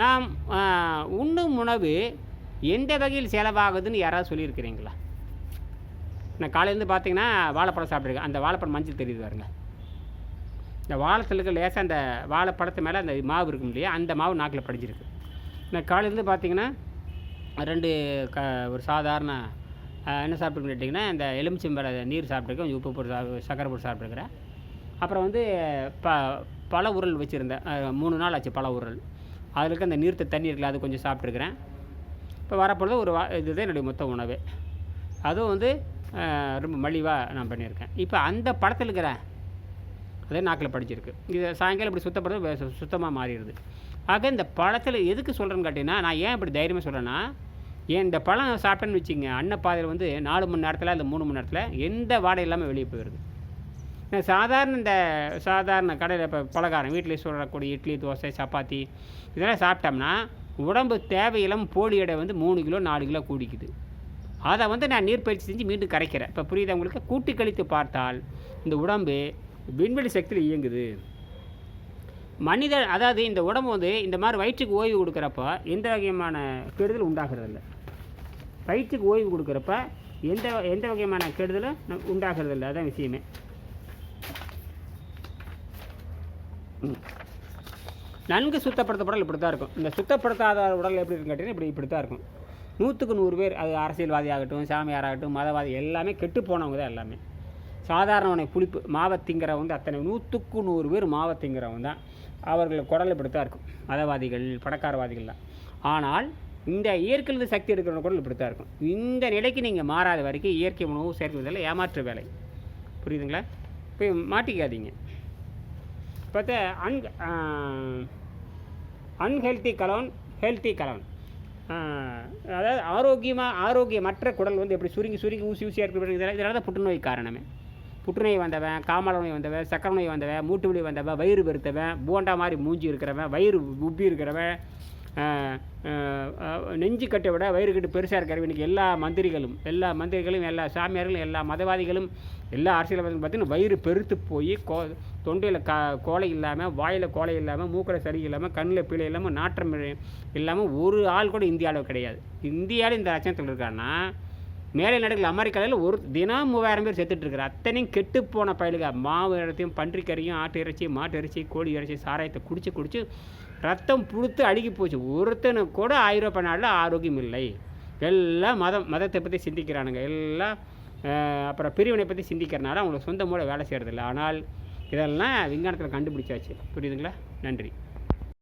நாம் உண்ணும் உணவு எந்த வகையில் செலவாகுதுன்னு யாராவது சொல்லியிருக்கிறீங்களா? நான் காலையிலேருந்து பார்த்தீங்கன்னா வாழைப்பழம் சாப்பிட்ருக்கேன் அந்த வாழைப்பழம் மஞ்சள் தெரியுது பாருங்க. இந்த வாழைத்தலுக்கு லேசாக அந்த வாழைப்பழத்து மேலே அந்த மாவு இருக்கும் இல்லையா? அந்த மாவு நாக்கில் படிஞ்சிருக்கு. நான் காலையிலேருந்து பார்த்தீங்கன்னா ரெண்டு க ஒரு சாதாரண என்ன சாப்பிட்டுருக்கேன்னு கேட்டிங்கன்னா இந்த எலுமிச்சம்பழ நீர் சாப்பிட்ருக்கேன் கொஞ்சம் உப்பு பொருள் சாப்பிட்டு சக்கரை பொருள் சாப்பிட்ருக்குறேன் அப்புறம் வந்து ப பல உருள் வச்சுருந்தேன். மூணு நாள் ஆச்சு பல உருள். அதில் இருக்க அந்த நீர்த்த தண்ணி இருக்குல்ல அது கொஞ்சம் சாப்பிட்ருக்குறேன் இப்போ வரப்பொழுது ஒரு வா இதுதான் என்னுடைய மொத்த உணவு. அதுவும் வந்து ரொம்ப மலிவாக நான் பண்ணியிருக்கேன். இப்போ அந்த படத்தில் இருக்கிற அதே நாக்கில் படிச்சிருக்கு. இது சாயங்காலம் இப்படி சுத்தப்படுறது சுத்தமாக மாறிடுது. ஆக இந்த பழத்தில் எதுக்கு சொல்கிறேன்னு கேட்டிங்கன்னா நான் ஏன் இப்படி தைரியமாக சொல்கிறேன்னா ஏன் இந்த பழம் சாப்பிட்டேன்னு வச்சுங்க அன்னப்பாதையில் வந்து நாலு மணி நேரத்தில் இல்லை மூணு மணி நேரத்தில் எந்த வாடை இல்லாமல் வெளியே போயிடுது. சாதாரண இந்த சாதாரண கடையில் இப்போ பலகாரம் வீட்டில் சொல்லக்கூடிய இட்லி தோசை சப்பாத்தி இதெல்லாம் சாப்பிட்டோம்னா உடம்பு தேவையில்லாமல் போலி எடை வந்து மூணு கிலோ நாலு கிலோ கூடிக்குது. அதை வந்து நான் நீர்ப்பயிற்சி செஞ்சு மீண்டும் கரைக்கிறேன். இப்போ புரியுது உங்களுக்கு? கூட்டி கழித்து பார்த்தால் இந்த உடம்பு விண்வெளி சக்தியில் இயங்குது. மனித அதாவது இந்த உடம்பு வந்து இந்த மாதிரி வயிற்றுக்கு ஓய்வு கொடுக்குறப்ப எந்த வகையான கெடுதல் உண்டாகிறதில்ல. வயிற்றுக்கு ஓய்வு கொடுக்குறப்ப எந்த எந்த வகையான கெடுதலும் உண்டாகிறதில்ல. அதான் விஷயமே. நன்கு சுத்தப்படுத்த உடல் இப்படி தான் இருக்கும். இந்த சுத்தப்படுத்தாத உடல் எப்படி இருக்குன்னு கேட்டிங்கன்னா இப்படி இப்படி தான் இருக்கும். நூற்றுக்கு நூறு பேர் அது அரசியல்வாதி ஆகட்டும் சாமியாராகட்டும் மதவாதி எல்லாமே கெட்டு போனவங்க தான் எல்லாமே. சாதாரணவனை புளிப்பு மாவை திங்கிறவங்க வந்து அத்தனை நூற்றுக்கு நூறு பேர் மாவை திங்கிறவங்க தான். அவர்கள் குடல் இப்படி தான் இருக்கும். மதவாதிகள் பணக்காரவாதிகள்லாம். ஆனால் இந்த இயற்கையிலிருந்து சக்தி எடுக்கிற குரல் இப்படி தான் இருக்கும். இந்த நிலைக்கு நீங்கள் மாறாத வரைக்கும் இயற்கை உணவு சேர்க்கிறதில் ஏமாற்று வேலை. புரியுதுங்களா? போய் மாட்டிக்காதீங்க. பார்த்தா un unhealthy colon healthy colon அதாவது ஆரோக்கியமாக ஆரோக்கியமற்ற குடல் வந்து எப்படி சுருங்கி சுருங்கி ஊசி ஊசியாக இருக்கிற இதனால் இதனால தான் புற்றுநோய் காரணமே. புற்றுநோய் வந்தவன் காமல நோய் வந்தவன் சக்கரை நோய் வந்தவன் மூட்டு வலி வந்தவன் வயிறு பெருத்தவன் போண்டா மாதிரி மூஞ்சி இருக்கிறவன் வயிறு உப்பி இருக்கிறவன் நெஞ்சு கட்டை விட வயிறு கட்டு பெருசாக இருக்கிற இன்றைக்கி எல்லா மந்திரிகளும் எல்லா மந்திரிகளும் எல்லா சாமியார்களும் எல்லா மதவாதிகளும் எல்லா அரசியல்வாதிகளும் பார்த்தீங்கன்னா வயிறு பெருத்து போய் கோ தொண்டையில் கா கோலை இல்லாமல் வாயில் கோலை இல்லாமல் மூக்கில் சரி இல்லாமல் கண்ணில் பிழை இல்லாமல் நாற்றம் இல்லாமல் ஒரு ஆள் கூட இந்தியாவில் கிடையாது. இந்தியாவில் இந்த லட்சணத்தில் இருக்கான்னா மேலே நாடுகள் அமெரிக்காவில் ஒரு தினம் மூவாயிரம் பேர் செத்துட்ருக்குற அத்தனையும் கெட்டு போன பயலுக மாவு இடத்தையும் பன்றிக்கறியும் ஆட்டு இறைச்சி மாட்டு இறைச்சி கோழி இறைச்சி சாராயத்தை குடிச்சு குடிச்சு ரத்தம் புழுத்து அழுகி போச்சு. ஒருத்தனுக்கு கூட ஐரோப்பா நாட்டில் ஆரோக்கியம் இல்லை. எல்லாம் மதம் மதத்தை பற்றி சிந்திக்கிறானுங்க. எல்லாம் அப்புறம் பிரிவினை பற்றி சிந்திக்கிறனால அவங்களுக்கு சொந்த மூட வேலை செய்கிறதில்ல ஆனால் இதெல்லாம் விஞ்ஞானத்தில் கண்டுபிடிச்சாச்சு. புரியுதுங்களா? நன்றி.